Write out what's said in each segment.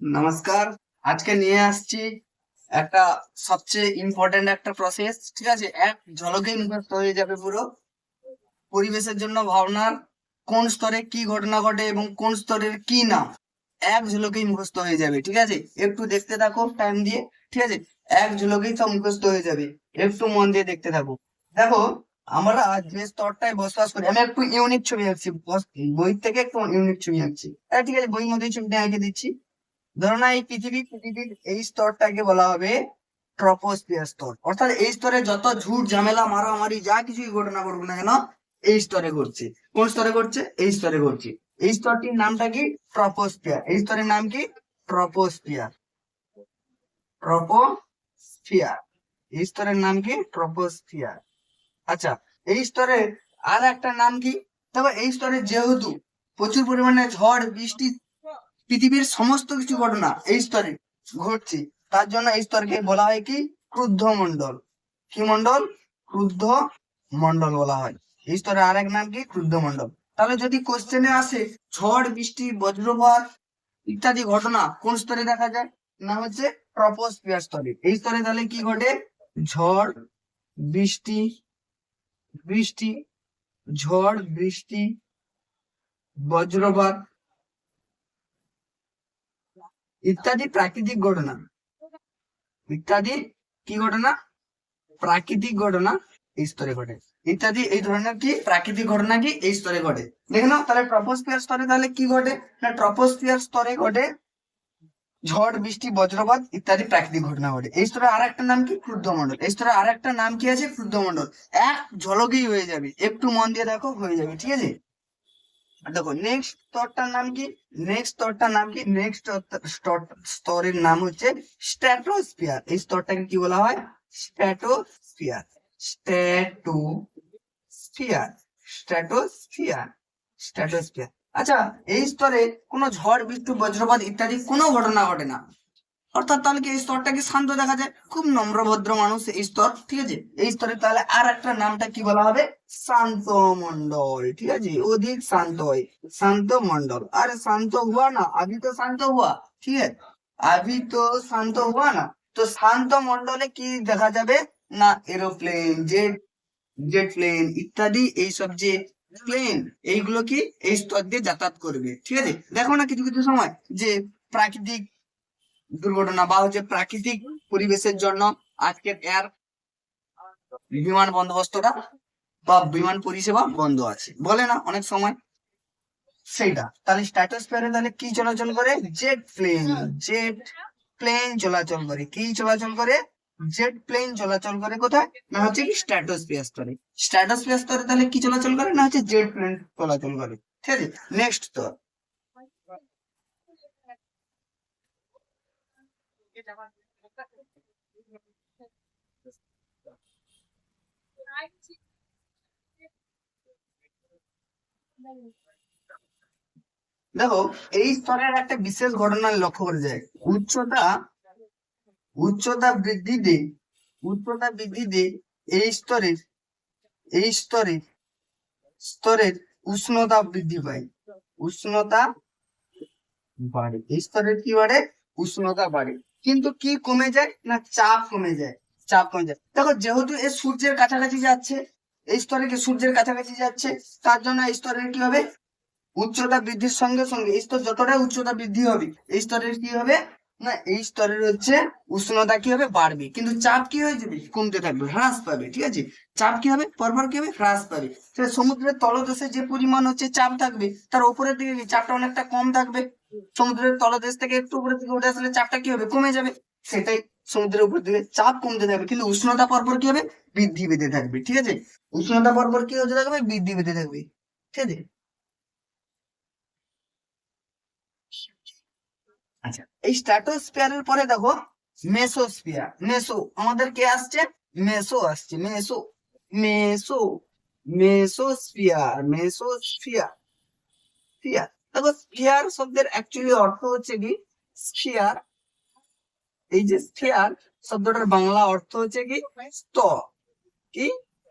নমস্কার আজকে নিয়ে আসছি একটা সবচেয়ে ইম্পর্টেন্ট একটা প্রসেস ঠিক আছে? এক ঝলকেই মুখস্থ হয়ে যাবে পুরো। পরিবেশের জন্য ভাবনার কোন স্তরে কি ঘটনা ঘটে এবং কোন স্তরের কি নাম এক ঝলকেই মুখস্থ হয়ে যাবে ঠিক আছে? একটু দেখতে থাকো টাইম দিয়ে ঠিক আছে? এক ঝলকেই সব মুখস্থ হয়ে যাবে। একটু মন দিয়ে দেখতে থাকো। দেখো আমরা যে স্তরটায় বসবাস করি আমি একটু ইউনিক ছবি আঁকছি বই থেকে একটু ইউনিক ছবি আঁকছি। আহ, ঠিক আছে? বইয়ের মধ্যেই ছবিটা এঁকে দিচ্ছি। ধরো না, এই পৃথিবী পৃথিবীর এই স্তরটাকে বলা হবে ট্রপোস্ফিয়ার স্তর। অর্থাৎ এই স্তরে যত ঝুট, ঝামেলা, মারামারি, যা কিছুই ঘটনা ঘটুক না কেন, এই স্তরে ঘটছে। কোন স্তরে ঘটছে? এই স্তরে ঘটছে। এই স্তরটির নামটা কি? ট্রপোস্ফিয়ার। এই স্তরের নাম কি? ট্রপোস্ফিয়ার। ট্রপোস্ফিয়ার। এই স্তরের নাম কি? ট্রপোস্ফিয়ার। আচ্ছা এই স্তরে আর একটা নাম কি? তবে এই স্তরে যেহেতু প্রচুর পরিমাণে ঝড়, বৃষ্টি পৃথিবীর সমস্ত কিছু ঘটনা এই স্তরে ঘটছে। তার জন্য এই স্তরকে বলা হয় কি? ক্রুদ্ধ মন্ডল কি মন্ডল ক্রুদ্ধ মন্ডল বলা হয়। এই স্তরে আরেক নাম কি? ক্রুদ্ধ মন্ডল তাহলে যদি কোশ্চেনে আসে, ঝড়, বৃষ্টি, বজ্রপাত ইত্যাদি ঘটনা কোন স্তরে দেখা যায়? না হচ্ছে ট্রপোস্ফিয়ার স্তরে। এই স্তরে তাহলে কি ঘটে? ঝড়, বৃষ্টি বৃষ্টি, ঝড়, বৃষ্টি, বজ্রপাত ইত্যাদি প্রাকৃতিক ঘটনা। ইত্যাদি কি ঘটনা? প্রাকৃতিক ঘটনা এই স্তরে ঘটে। ইত্যাদি এই ধরনের কি? প্রাকৃতিক ঘটনা কি? এই স্তরে ঘটে। দেখে নাও, তাহলে ট্রপোস্ফিয়ার স্তরে তাহলে কি ঘটে? না ট্রপোস্ফিয়ার স্তরে ঘটে ঝড়, বৃষ্টি, বজ্রপাত ইত্যাদি প্রাকৃতিক ঘটনা ঘটে। এই স্তরে আর একটা নাম কি? ক্রুদ্ধমণ্ডল। এই স্তরে আর একটা নাম কি আছে? ক্রুদ্ধমণ্ডল। এক ঝলকেই হয়ে যাবে। একটু মন দিয়ে দেখো, হয়ে যাবে। ঠিক আছে? দেখো নেক্সট স্তরটার নাম কি? নেক্সট স্তরটার নাম কি? নেক্সট স্তরের নাম হচ্ছে স্ট্র্যাটোস্ফিয়ার এই স্তরটাকে কি বলা হয়? স্ট্র্যাটোস্ফিয়ার স্ট্র্যাটোস্ফিয়ার স্ট্র্যাটোস্ফিয়ার স্ট্র্যাটোস্ফিয়ার আচ্ছা এই স্তরে কোনো ঝড় বৃষ্টি বজ্রপাত ইত্যাদি কোনো ঘটনা ঘটে না। অর্থাৎ তাহলে কি এই স্তরটাকে শান্ত দেখা যায়? খুব নম্রভদ্র মানুষ এই স্তর, ঠিক আছে? এই স্তরে তাহলে আর একটা নামটা কি বলা হবে? শান্ত মন্ডল ঠিক আছে? অধিক শান্ত হয়। শান্ত মন্ডল আরে শান্ত হুয়া না, আবি তো শান্ত হুয়া ঠিক আছে? আবি তো শান্ত হুয়া না। তো শান্ত মন্ডলে কি দেখা যাবে? না, এরোপ্লেন, জেট জেট প্লেন ইত্যাদি, এইসব যে প্লেন, এইগুলো কি এই স্তর দিয়ে যাতায়াত করবে, ঠিক আছে? দেখো না কিছু কিছু সময় যে প্রাকৃতিক দুর্ঘটনা বা হচ্ছে প্রাকৃতিক পরিবেশের জন্য আজকের এয়ার বিমান বন্দোবস্তটা বা বিমান পরিষেবা বন্ধ আছে। বলে না, অনেক সময় সেইটা। তাহলে স্ট্যাটাস স্ট্যাটোস্ফিয়ারে তাহলে কি চলাচল করে? জেট প্লেন জেট প্লেন চলাচল করে। কি চলাচল করে? জেট প্লেন চলাচল করে কোথায়? না হচ্ছে কি স্ট্যাটোস্ফিয়ার স্তরে। স্ট্যাটোস্ফিয়ার স্তরে তাহলে কি চলাচল করে? না হচ্ছে জেট প্লেন চলাচল করে। ঠিক আছে? নেক্সট স্তর দেখো, এই স্তরের একটা বিশেষ ঘটনা লক্ষ্য করে যায়। উচ্চতা উচ্চতা বৃদ্ধিতে উচ্চতা বৃদ্ধিতে এই স্তরের, এই স্তরে স্তরের উষ্ণতা বৃদ্ধি পায়। উষ্ণতা বাড়ে। এই স্তরের কি বাড়ে? উষ্ণতা বাড়ে। কিন্তু কি কমে যায় না চাপ কমে যায়? চাপ কমে যায়। দেখো যেহেতু এ সূর্যের কাছাকাছি যাচ্ছে এই স্তরে কি সূর্যের কাছাকাছি যাচ্ছে তার জন্য এই স্তরের কি হবে? উচ্চতা বৃদ্ধির সঙ্গে সঙ্গে এই স্তর যতটা উচ্চতা বৃদ্ধি হবে এই স্তরের কি হবে? না এই স্তরের হচ্ছে উষ্ণতা কি হবে? বাড়বে। কিন্তু চাপ কি হয়ে যাবে? কমতে থাকবে হ্রাস পাবে ঠিক আছে? চাপ কি হবে? পরপর কি হবে? হ্রাস পাবে। সমুদ্রের তলদেশে যে পরিমাণ হচ্ছে চাপ থাকবে তার উপরের দিকে চাপটা অনেকটা কম থাকবে? সমুদ্রের তলদেশ থেকে একটু উপরের দিকে উঠে আসলে চাপটা কি হবে? কমে যাবে। সেটাই সমুদ্রের উপর দিকে চাপ কমতে থাকবে। কিন্তু উষ্ণতা পরপর কি হবে? বৃদ্ধি পেতে থাকবে, ঠিক আছে? উষ্ণতা পরপর কি হতে থাকবে? বৃদ্ধি পেতে থাকবে, ঠিক আছে? আচ্ছা এই স্ট্র্যাটোস্ফিয়ারের পরে দেখো, মেসোস্ফিয়ার। মেসো, আমাদের কে আসছে? মেসো আসছে। মেসো মেসো, মেসোস্ফিয়ার মেসোস্ফিয়ার স্ফিয়ার দেখো স্ফিয়ার শব্দের অ্যাকচুয়ালি অর্থ হচ্ছে কি? স্ফিয়ার এই যে স্ফিয়ার শব্দটার বাংলা অর্থ হচ্ছে কি? স্তর। কি?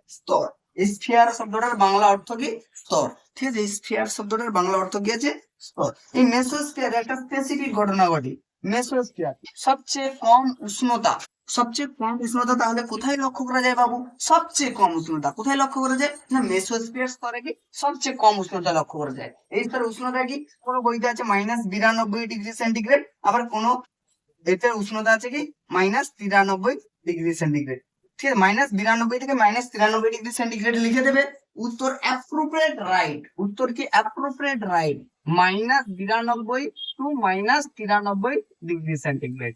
স্তর। স্ফিয়ার শব্দটার বাংলা অর্থ কি? স্তর। ঠিক আছে স্ফিয়ার শব্দটার বাংলা অর্থ কি আছে? স্তর। এই মেসোস্ফিয়ারে একটা স্পেসিফিক ঘটনা ঘটে। মেসোস্ফিয়ার, সবচেয়ে কম উষ্ণতা। সবচেয়ে কম উষ্ণতা তাহলে কোথায় লক্ষ্য করা যায় বাবু? সবচেয়ে কম উষ্ণতা। কোথায় লক্ষ্য করা যায়? না, মেসোস্ফিয়ার স্তরে কি? সবচেয়ে কম উষ্ণতা লক্ষ্য করা যায়। এই স্তরে উষ্ণতা কি? কোনো বইতে আছে? মাইনাস বিরানব্বই ডিগ্রি সেন্টিগ্রেড আবার কোনো এতে উষ্ণতা আছে কি? মাইনাস তিরানব্বই ডিগ্রি সেন্টিগ্রেড ঠিক আছে মাইনাস বিরানব্বই থেকে মাইনাস তিরানব্বই ডিগ্রি সেন্টিগ্রেড লিখে দেবে। উত্তর অ্যাপ্রোপ্রিয়েট রাইট উত্তর কি? অ্যাপ্রোপ্রিয়েট রাইট মাইনাস বিরানব্বই টু মাইনাস তিরানব্বই ডিগ্রি সেন্টিগ্রেড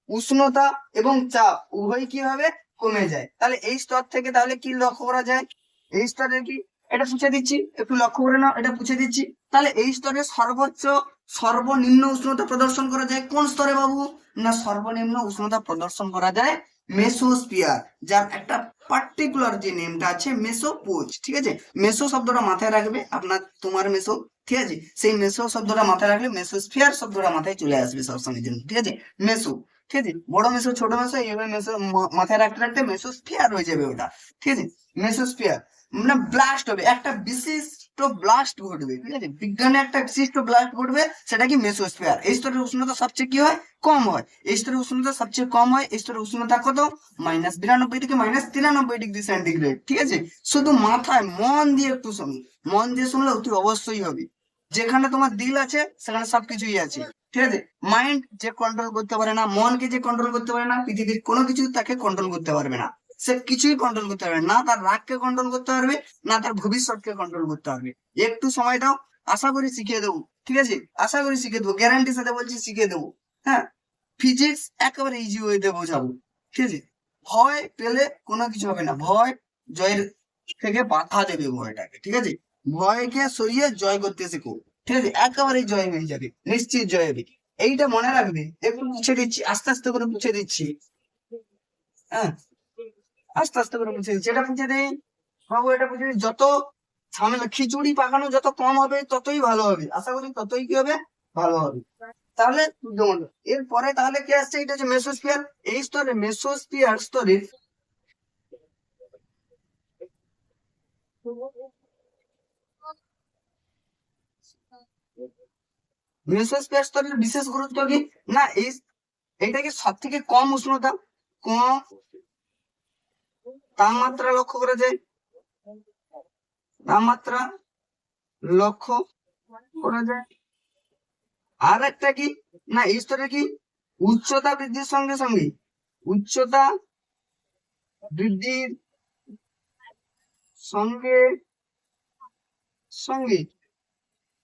উষ্ণতা এবং চাপ উভয় কি হবে? কমে যায়। তাহলে এই স্তর থেকে তাহলে কি লক্ষ্য করা যায়? এই স্তরের কি? এটা পুছে দিচ্ছি। একটু লক্ষ্য করে নাও, এটা পুছে দিচ্ছি। তাহলে এই স্তরে সর্বোচ্চ সর্বনিম্ন উষ্ণতা প্রদর্শন করা যায় কোন স্তরে বাবু? না, সর্বনিম্ন উষ্ণতা প্রদর্শন করা যায় মেসোস্পিয়ার যার একটা পার্টিকুলার যে নেমটা আছে, মেসোপোজ, ঠিক আছে? মেসো শব্দটা মাথায় রাখবে আপনার, তোমার মেসো, ঠিক আছে? সেই মেসো শব্দটা মাথায় রাখলে মেসোস্ফিয়ার শব্দটা মাথায় চলে আসবে সবসময়ের জন্য, ঠিক আছে? মেসো। ঠিক আছে? বড় মেসো ছোট মেসো এইভাবে মেসো মাথায় রাখতে রাখতে মেসোস্ফিয়ার হয়ে যাবে ওটা। ঠিক আছে? মেসোস্ফিয়ার মানে ব্লাস্ট হবে। একটা বিশিষ্ট ব্লাস্ট ঘটবে, ঠিক আছে? বিজ্ঞানে একটা বিশিষ্ট ব্লাস্ট ঘটবে, সেটা কি মেসোস্ফিয়ার এই স্তরের উষ্ণতা সবচেয়ে কি হয়? কম হয়। এই স্তরের উষ্ণতা সবচেয়ে কম হয়, এই স্তরের উষ্ণতা কত? মাইনাস বিরানব্বই থেকে মাইনাস তিরানব্বই ডিগ্রি সেন্টিগ্রেড ঠিক আছে? শুধু মাথায়, মন দিয়ে একটু শুনি মন দিয়ে শুনলে অতি অবশ্যই হবে। যেখানে তোমার দিল আছে, সেখানে সবকিছুই আছে। ঠিক আছে? মাইন্ড যে কন্ট্রোল করতে পারে না, মনকে যে কন্ট্রোল করতে পারে না, পৃথিবীর কোনো কিছু তাকে কন্ট্রোল করতে পারবে না। সে কিছুই কন্ট্রোল করতে পারবে না। তার রাগকে কন্ট্রোল করতে পারবে, না তার ভবিষ্যৎকে কন্ট্রোল করতে পারবে। একটু সময় দাও, আশা করি শিখিয়ে দেবো, ঠিক আছে? আশা করি শিখিয়ে দেবো গ্যারান্টির সাথে বলছি শিখিয়ে দেবো হ্যাঁ? ফিজিক্স একেবারে ইজি ওয়েতে বোঝাবো, ঠিক আছে? ভয় পেলে কোনো কিছু হবে না। ভয় জয়ের থেকে বাধা দেবে ভয়টাকে, ঠিক আছে? ভয়কে সরিয়ে জয় করতে শেখো। ঠিক আছে, একেবারেই জয় হয়ে যাবে, নিশ্চিত জয় হবে। এইটা মনে রাখবে একটু মুছে দিচ্ছি, আস্তে আস্তে করে মুছে দিচ্ছি। হ্যাঁ আস্তে আস্তে করে মুছে দিচ্ছি, এটা মুছে দেই। বাবু, এটা মুছে দিই যত ঝামেলা, খিচুড়ি, পাকানো যত কম হবে, ততই ভালো হবে। আশা করি ততই কি হবে? ভালো হবে। তাহলে এরপরে তাহলে কি আসছে? এটা হচ্ছে মেসোস্ফিয়ার এই স্তরে মেসোস্ফিয়ার স্তরে মেসোস্ফিয়ার স্তরের বিশেষ গুরুত্ব কি? না এই এটা কি সব থেকে কম উষ্ণতা, কম তাপমাত্রা লক্ষ্য করা যায়। তাপমাত্রা লক্ষ্য করা যায়। আর একটা কি? না এই স্তরে কি? উচ্চতা বৃদ্ধির সঙ্গে সঙ্গে, উচ্চতা বৃদ্ধির সঙ্গে সঙ্গে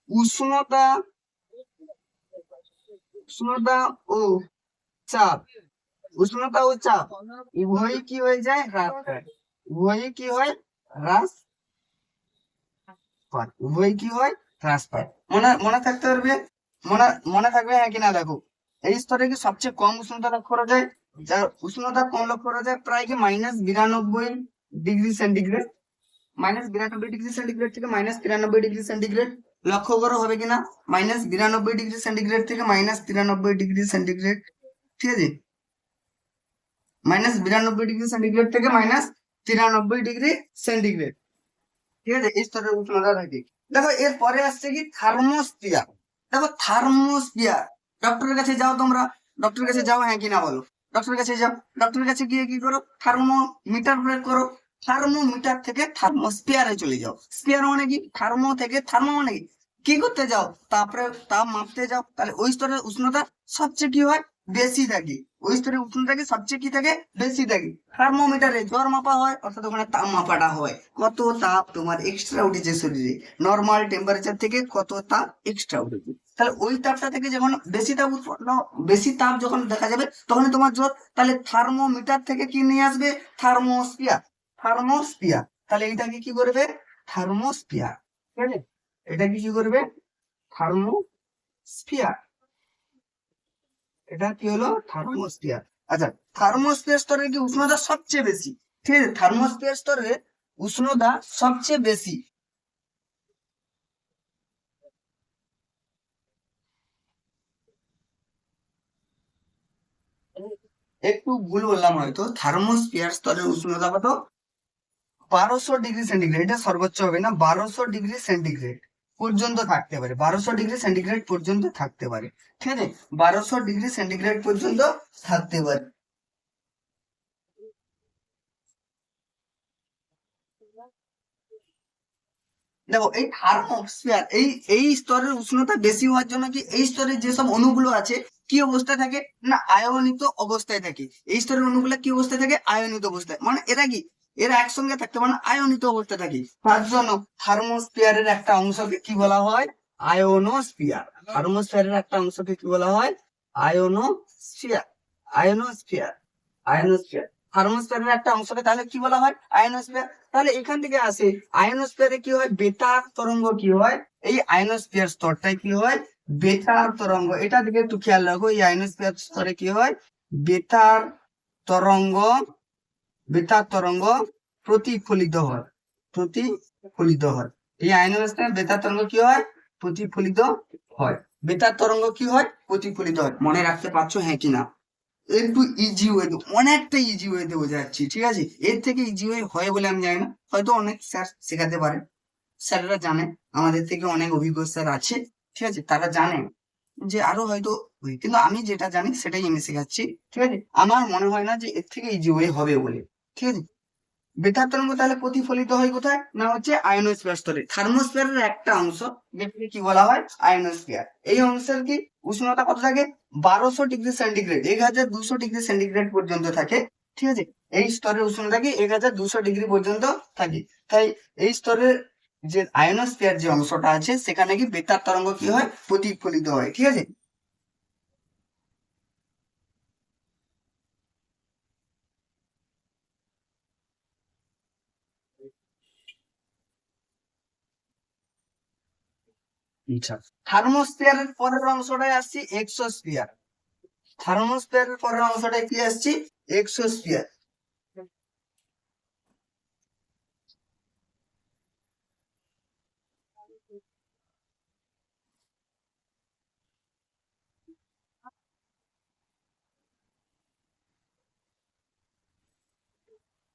উষ্ণতা উষ্ণতা ও চাপ। উষ্ণতা ও চাপ উভয়ই কি হয়ে যায়? হ্রাস পায়। উভয়ই কি হয়? হ্রাস পায়। উভয়ই কি হয়? হ্রাস পায়। মনে মনে থাকতে পারবে? মনে মনে থাকবে? হ্যাঁ কিনা দেখো। এই স্তরে কি সবচেয়ে কম উষ্ণতা লক্ষ্য করা যায়? যার উষ্ণতা কম লক্ষ্য করা যায় প্রায় কি মাইনাস বিরানব্বই ডিগ্রি সেন্টিগ্রেড মাইনাস বিরানব্বই ডিগ্রি সেন্টিগ্রেড থেকে মাইনাস তিরানব্বই ডিগ্রি সেন্টিগ্রেড লক্ষ্য করো, হবে কিনা? মাইনাস বিরানব্বই ডিগ্রি সেন্টিগ্রেড থেকে মাইনাস তিরানব্বই ডিগ্রি সেন্টিগ্রেড ঠিক আছে? মাইনাস বিরানব্বই ডিগ্রি সেন্টিগ্রেড থেকে মাইনাস তিরানব্বই ডিগ্রি সেন্টিগ্রেড ঠিক আছে? এই স্তরের উষ্ণতা থাকে দেখো, এরপরে আসছে কি? থার্মোস্ফিয়ার দেখো থার্মোস্ফিয়ার ডক্টরের কাছে যাও তোমরা। ডক্টরের কাছে যাও হ্যাঁ কিনা বলো। ডক্টরের কাছে যাও। ডক্টরের কাছে গিয়ে কি করো? থার্মোমিটার প্রয়োগ করো। থার্মোমিটার থেকে থার্মোস্ফিয়ারে চলে যাও। স্পিয়ার মানে কি? থার্মো থেকে থার্মো মানে কি? কি করতে যাও? তারপরে তাপ মাপতে যাও। তাহলে ওই স্তরের উষ্ণতা সবচেয়ে কি হয়? বেশি থাকে। ওই স্তরের উষ্ণতা কি সবচেয়ে কি থাকে? বেশি থাকে। থার্মোমিটারে জ্বর মাপা হয়, অর্থাৎ ওখানে তাপ মাপাটা হয়। কত তাপ তোমার এক্সট্রা উঠেছে শরীরে? নর্মাল টেম্পারেচার থেকে কত তাপ এক্সট্রা উঠেছে? তাহলে ওই তাপটা থেকে যখন বেশি তাপ উৎপন্ন, বেশি তাপ যখন দেখা যাবে তখন তোমার জ্বর তাহলে থার্মোমিটার থেকে কি নিয়ে আসবে? থার্মোস্ফিয়ার থার্মোস্ফিয়ার তাহলে এটাকে কি করবে? থার্মোস্ফিয়ার ঠিক আছে? এটা কি কি করবে? থার্মোস্ফিয়ার। এটা কি হলো? থার্মোস্ফিয়ার। আচ্ছা থার্মোস্ফিয়ার স্তরে কি উষ্ণতা সবচেয়ে বেশি? ঠিক আছে, থার্মোস্ফিয়ার স্তরে উষ্ণতা সবচেয়ে বেশি। একটু ভুল বললাম হয়তো। থার্মোস্ফিয়ার স্তরের উষ্ণতা কত? বারোশো ডিগ্রি সেন্টিগ্রেড। এটা সর্বোচ্চ হবে না, বারোশো ডিগ্রি সেন্টিগ্রেড। পর্যন্ত থাকতে পারে। বারোশো ডিগ্রি সেন্টিগ্রেড পর্যন্ত থাকতে পারে। ঠিক আছে? বারোশো ডিগ্রি সেন্টিগ্রেড পর্যন্ত থাকতে পারে। দেখো, এই থার্মোস্ফিয়ার এই এই স্তরের উষ্ণতা বেশি হওয়ার জন্য কি এই স্তরের যেসব অণুগুলো আছে, কি অবস্থায় থাকে? না, আয়নিত অবস্থায় থাকে। এই স্তরের অণুগুলো কি অবস্থায় থাকে? আয়নিত অবস্থায়। মানে এরা কি? এরা একসঙ্গে থাকতে মানে আয়নিত অবস্থায় থাকে। তার জন্য থার্মোস্ফিয়ারের একটা অংশকে কি বলা হয়? আয়নোস্ফিয়ার। থার্মোস্ফিয়ারের একটা অংশকে কি বলা হয়? আয়নোস্ফিয়ার। আয়নোস্ফিয়ার। আয়নোস্ফিয়ার। থার্মোস্ফিয়ারের একটা অংশকে তাহলে কি বলা হয়? আয়নোস্ফিয়ার। তাহলে এখান থেকে আসে। আয়নোস্ফিয়ারে কি হয়? বেতার তরঙ্গ কি হয়? এই আয়নোস্ফিয়ার স্তরটাই কি হয়? বেতার তরঙ্গ। এটা দিকে একটু খেয়াল রাখো, এই আয়নোস্ফিয়ার স্তরে কি হয়? বেতার তরঙ্গ বেতার তরঙ্গ প্রতিফলিত হয়। প্রতিফলিত হয়। এই আয়নোস্ফিয়ার বেতার তরঙ্গ কি হয়? প্রতিফলিত হয়। বেতার তরঙ্গ কি হয়? প্রতিফলিত হয়। মনে রাখতে পারছ হ্যাঁ কিনা একটু ইজি ওয়েতে অনেকটা ইজি ওয়েতে বোঝাচ্ছি ঠিক আছে? এর থেকে ইজি ওয়ে হয় বলে আমি জানি না। হয়তো অনেক স্যার শেখাতে পারে। স্যাররা জানে। আমাদের থেকে অনেক অভিজ্ঞ স্যার আছে, ঠিক আছে? তারা জানে যে আরও হয়তো কিন্তু আমি যেটা জানি সেটাই আমি শেখাচ্ছি, ঠিক আছে? আমার মনে হয় না যে এর থেকে ইজি ওয়ে হবে বলে। ঠিক আছে? বেতার তরঙ্গ তাহলে প্রতিফলিত হয় কোথায়? না হচ্ছে আয়নোস্ফিয়ার স্তরে থার্মোস্ফিয়ারের একটা অংশ, যেটাকে কি বলা হয়? আয়নোস্ফিয়ার। এই অংশের কি উষ্ণতা কত থাকে? বারোশো ডিগ্রি সেন্টিগ্রেড, এক হাজার দুশো ডিগ্রি সেন্টিগ্রেড পর্যন্ত থাকে। ঠিক আছে? এই স্তরের উষ্ণতা কি? এক হাজার দুশো ডিগ্রি পর্যন্ত থাকে। তাই এই স্তরের যে আয়নোস্ফিয়ার যে অংশটা আছে, সেখানে কি বেতার তরঙ্গ কি হয়? প্রতিফলিত হয়। ঠিক আছে? থার্মোস্ফিয়ারের পরের অংশটায় আসছি এক্সোস্ফিয়ার। থার্মোস্ফিয়ারের পরের অংশটায় কি আসছি? এক্সোস্ফিয়ার।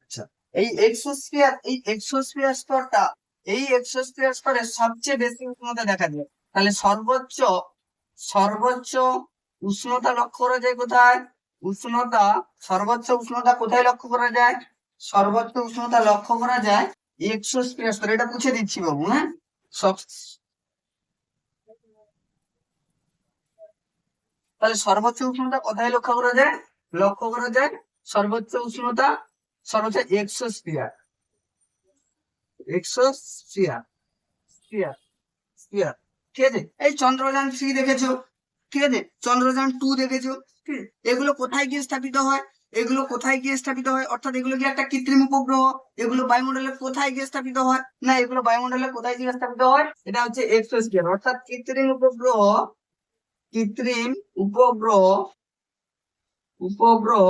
আচ্ছা এই এক্সোস্ফিয়ার এই এক্সোস্ফিয়ার স্তরটা এই এক্সোস্ফিয়ার স্তরে সবচেয়ে বেশি উষ্ণতা দেখা যায়। তাহলে সর্বোচ্চ সর্বোচ্চ উষ্ণতা লক্ষ্য করা যায় কোথায়? উষ্ণতা, সর্বোচ্চ উষ্ণতা কোথায় লক্ষ্য করা যায়? সর্বোচ্চ উষ্ণতা লক্ষ্য করা যায় এক্সোস্ফিয়ার স্তরে এটা পুছে দিচ্ছি বাবু হ্যাঁ? সব তাহলে সর্বোচ্চ উষ্ণতা কোথায় লক্ষ্য করা যায়? লক্ষ্য করা যায় সর্বোচ্চ উষ্ণতা, সর্বোচ্চ এক্সোস্ফিয়ার এক্সোস্ফিয়ার স্ফিয়ার স্ফিয়ার ঠিক আছে এই চন্দ্রযান থ্রি দেখেছ? ঠিক আছে চন্দ্রযান টু দেখেছ? এগুলো কোথায় গিয়ে স্থাপিত হয়? এগুলো কোথায় গিয়ে স্থাপিত হয়? অর্থাৎ এগুলো কি একটা কৃত্রিম উপগ্রহ? এগুলো বায়ুমণ্ডলে কোথায় গিয়ে স্থাপিত হয়? না, এগুলো বায়ুমণ্ডলে কোথায় গিয়ে স্থাপিত হয়? এটা হচ্ছে এক্সোস্ফিয়ার অর্থাৎ কৃত্রিম উপগ্রহ কৃত্রিম উপগ্রহ উপগ্রহ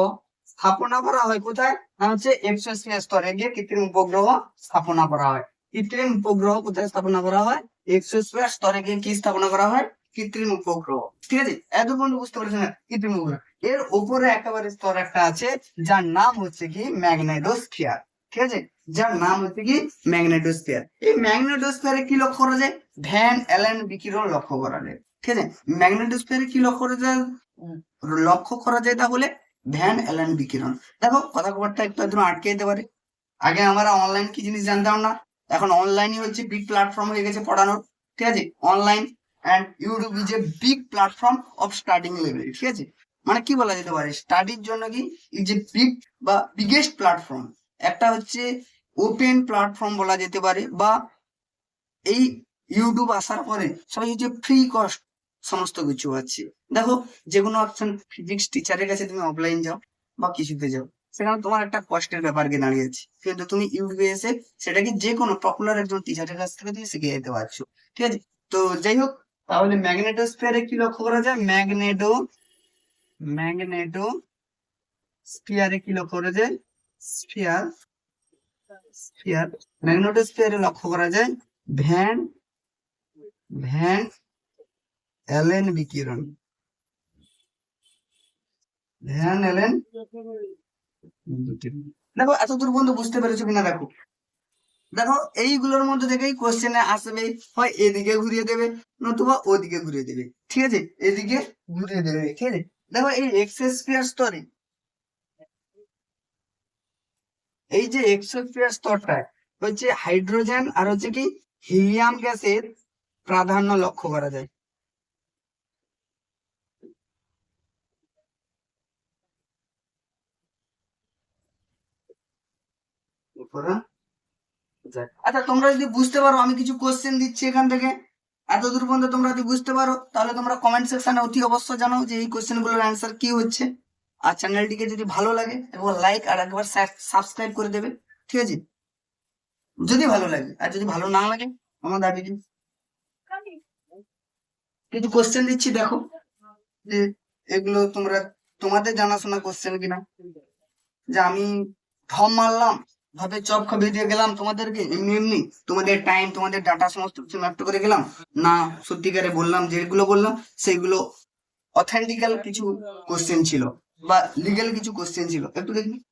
স্থাপনা করা হয় কোথায়? না হচ্ছে এক্সোস্ফিয়ার স্তরে গিয়ে কৃত্রিম উপগ্রহ স্থাপনা করা হয়। কৃত্রিম উপগ্রহ কোথায় স্থাপনা করা হয়? এক্সোস্ফিয়ার স্তরে গিয়ে কি স্থাপনা করা হয়? কৃত্রিম উপগ্রহ। ঠিক আছে? এত পর্যন্ত বুঝতে পারছেন কৃত্রিম উপগ্রহ। এর উপরে একেবারে স্তর একটা আছে, যার নাম হচ্ছে কি ম্যাগনেটোস্ফিয়ার। ঠিক আছে? যার নাম হচ্ছে কি ম্যাগনেটোস্ফিয়ার। এই ম্যাগনেটোস্ফিয়ারে কি লক্ষ্য করা যায়? ভ্যান অ্যালেন বিকিরণ লক্ষ্য করা যায়। ঠিক আছে? ম্যাগনেটোস্ফিয়ারে কি লক্ষ্য করা যায়? লক্ষ্য করা যায় তাহলে ভ্যান অ্যালেন বিকিরণ। দেখো কথা একটু একদম আটকে যেতে পারে। আগে আমরা অনলাইন কি জিনিস জানতাম না? এখন অনলাইনই হচ্ছে বিগ প্ল্যাটফর্ম হয়ে গেছে পড়ানোর। ঠিক আছে? Online and YouTube is a big platform of studying level ঠিক আছে? মানে কি বলা যেতে পারে? স্টাডির জন্য কি ইজ এ বিগ বা বিগেস্ট প্ল্যাটফর্ম একটা হচ্ছে ওপেন প্ল্যাটফর্ম বলা যেতে পারে বা এই ইউটিউব আসার পরে সবাই হচ্ছে ফ্রি কস্ট সমস্ত কিছু আছে। দেখো যে কোনো অপশন ফিজিক্স টিচারের কাছে তুমি অফলাইন যাও বা কিছুতে যাও। সেখানে তোমার একটা কষ্টের ব্যাপার গিয়ে দাঁড়িয়েছে কিন্তু তুমি ইউটিউবে এসে সেটাকে যে কোনো পপুলার একজন টিচারের কাছ থেকে তুমি শিখে যেতে পারছ। ঠিক আছে? তো যাই হোক, তাহলে ম্যাগনেটোস্ফিয়ারে কি লক্ষ্য করা যায়? ম্যাগনেটো ম্যাগনেটো স্পিয়ারে কি লক্ষ্য করা যায়? স্পিয়ার স্পিয়ার ম্যাগনেটো স্পিয়ারে লক্ষ্য করা যায়? ভ্যান ভ্যান অ্যালেন বিকিরণ। অ্যালেন দেখো বুঝতে পেরেছ কিনা, দেখো। দেখো, এইগুলোর মধ্যে থেকেই কোশ্চেনে আসবে, হয় এদিকে ঘুরিয়ে দেবে, নতুবা ওদিকে ঘুরিয়ে দেবে। ঠিক আছে? এদিকে ঘুরিয়ে দেবে, ঠিক আছে? দেখো, এই এক্সেসফিয়ার স্তরে, এই যে এক্সোস্ফিয়ার স্তরটা, হচ্ছে হাইড্রোজেন আর হচ্ছে কি হিলিয়াম গ্যাসের প্রাধান্য লক্ষ্য করা যায়। আচ্ছা তোমরা যদি বুঝতে পারো আমি কিছু কোশ্চেন দিচ্ছি এখান থেকে। এত দূর পর্যন্ত তোমরা যদি বুঝতে পারো তাহলে তোমরা কমেন্ট সেকশনে অতি অবশ্য জানাও যে এই কোশ্চেনগুলোর অ্যান্সার কি হচ্ছে। আর চ্যানেলটিকে যদি ভালো লাগে একবার লাইক আর একবার সাবস্ক্রাইব করে দেবে। ঠিক আছে? যদি ভালো লাগে আর যদি ভালো না লাগে আমার দাবি কিছু কোশ্চেন দিচ্ছি দেখো। যে এগুলো তোমরা তোমাদের জানাশোনা কোশ্চেন কিনা? যে আমি ফর্ম মারলাম ভাবে চপ খাবিয়ে দিয়ে গেলাম তোমাদেরকে? এমনি এমনি। তোমাদের টাইম তোমাদের ডাটা সমস্ত কিছু নষ্ট করে গেলাম। না, সত্যিকারে বললাম, যেগুলো বললাম, সেগুলো অথেন্টিক্যাল কিছু কোশ্চেন ছিল বা লিগেল কিছু কোশ্চেন ছিল। একটু দেখি।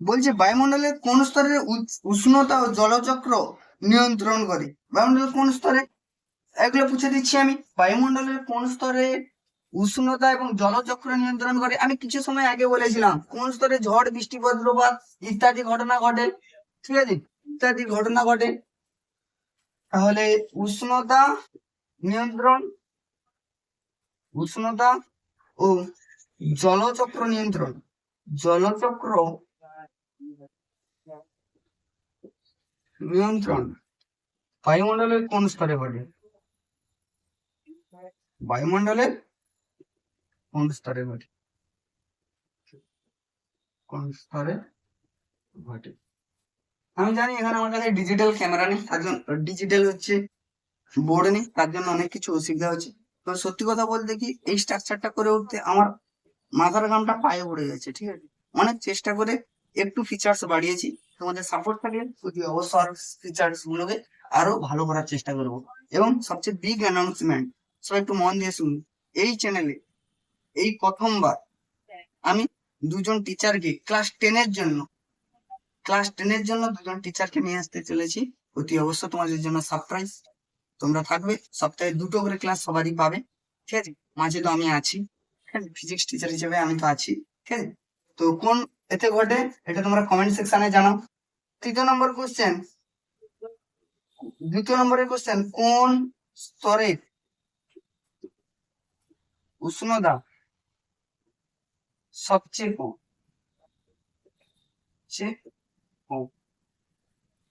বলছে বায়ুমণ্ডলের কোন স্তরের উষ্ণতা ও জলচক্র নিয়ন্ত্রণ করে? বায়ুমণ্ডলের কোন স্তরে? এগুলো পুছে দিচ্ছি আমি। বায়ুমণ্ডলের কোন স্তরে উষ্ণতা এবং জলচক্র নিয়ন্ত্রণ করে? আমি কিছু সময় আগে বলেছিলাম, কোন স্তরে ঝড়, বৃষ্টি, বজ্রপাত ইত্যাদি ঘটনা ঘটে? ঠিক আছে? ইত্যাদি ঘটনা ঘটে। তাহলে উষ্ণতা নিয়ন্ত্রণ, উষ্ণতা ও জলচক্র নিয়ন্ত্রণ। জলচক্র নিয়ন্ত্রণ। বায়ুমণ্ডলের কোন স্তরে ঘটে? বায়ুমণ্ডলের কোন স্তরে ঘটে? কোন স্তরে ঘটে? আমি জানি এখানে আমার কাছে ডিজিটাল ক্যামেরা নেই, তার জন্য ডিজিটাল হচ্ছে বোর্ড নেই, তার জন্য অনেক কিছু অসুবিধা হচ্ছে। তো সত্যি কথা বলতে কি, এই স্ট্রাকচারটা করে উঠতে আমার মাথার ঘামটা পায়ে পড়ে গেছে, ঠিক আছে? অনেক চেষ্টা করে একটু ফিচার্স বাড়িয়েছি তোমাদের সাপোর্ট থাকলে অতি অবশ্য আর ফিচার্স গুলোকে আরও ভালো করার চেষ্টা করব। এবং সবচেয়ে বিগ অ্যানাউন্সমেন্ট সবাই একটু মন দিয়ে শুনুন, এই চ্যানেলে এই প্রথমবার আমি দুজন টিচারকে ক্লাস টেনের জন্য ক্লাস টেনের জন্য দুজন টিচারকে নিয়ে আসতে চলেছি। অতি অবশ্য তোমাদের জন্য সারপ্রাইজ তোমরা থাকবে, সপ্তাহে দুটো করে ক্লাস সবারই পাবে। ঠিক আছে? মাঝে তো আমি আছি। ফিজিক্স টিচার হিসেবে আমি তো আছি। ঠিক আছে? তো কোন এতে ঘটে? এটা তোমরা কমেন্ট সেকশনে জানাও। তৃতীয় নম্বর কোশ্চেন দ্বিতীয় নম্বরের কোশ্চেন কোন স্তরে উষ্ণতা সবচেয়ে কম?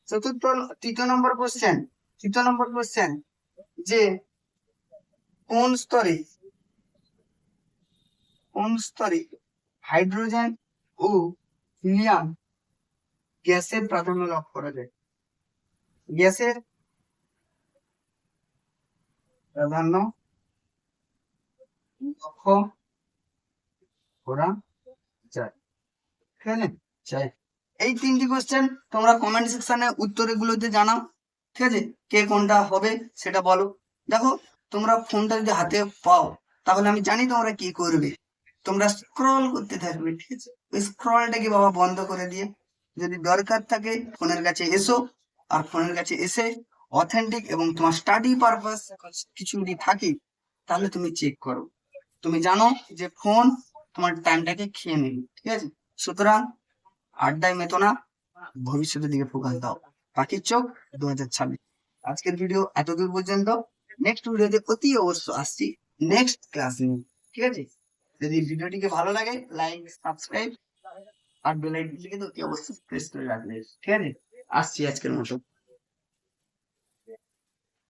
চতুর্থ, তৃতীয় নম্বর কোশ্চেন তৃতীয় নম্বর কোশ্চেন যে কোন স্তরে কোন স্তরে হাইড্রোজেন ও হিলিয়াম গ্যাসের প্রাধান্য লক্ষ্য করা যায়। গ্যাসের প্রাধান্য লক্ষ্য করা যায়। ঠিক আছে? চাই। এই তিনটি কোশ্চেন তোমরা কমেন্ট সেকশনে উত্তর এগুলোতে জানাও। ঠিক আছে? কে কোনটা হবে সেটা বলো। দেখো তোমরা ফোনটা যদি হাতে পাও তাহলে আমি জানি তোমরা কি করবে। তোমরা স্ক্রল করতে থাকবে, ঠিক আছে? ওই স্ক্রলটাকে বাবা বন্ধ করে দিয়ে যদি দরকার থাকে, ফোনের কাছে এসো আর ফোনের কাছে এসে অথেন্টিক এবং তোমার স্টাডি পারপাস কিছু যদি থাকে, তাহলে তুমি চেক করো। তুমি জানো যে ফোন তোমার টাইমটাকে খেয়ে নেবে, ঠিক আছে? সুতরাং আড্ডায় মেতো না, ভবিষ্যতের দিকে ফোকাস দাও। পাখির চোখ দু হাজার ছাব্বিশ। আজকের ভিডিও এতদূর পর্যন্ত। নেক্সট ভিডিওতে অতি অবশ্য আসছি। নেক্সট ক্লাস নিয়ে। ঠিক আছে? যদি ভিডিওটিকে ভালো লাগে লাইক সাবস্ক্রাইব আর বেল আইকনটি লিখে তো অতি অবশ্যই প্রেস করে রাখবে। ঠিক আছে? আসছি আজকের মতো।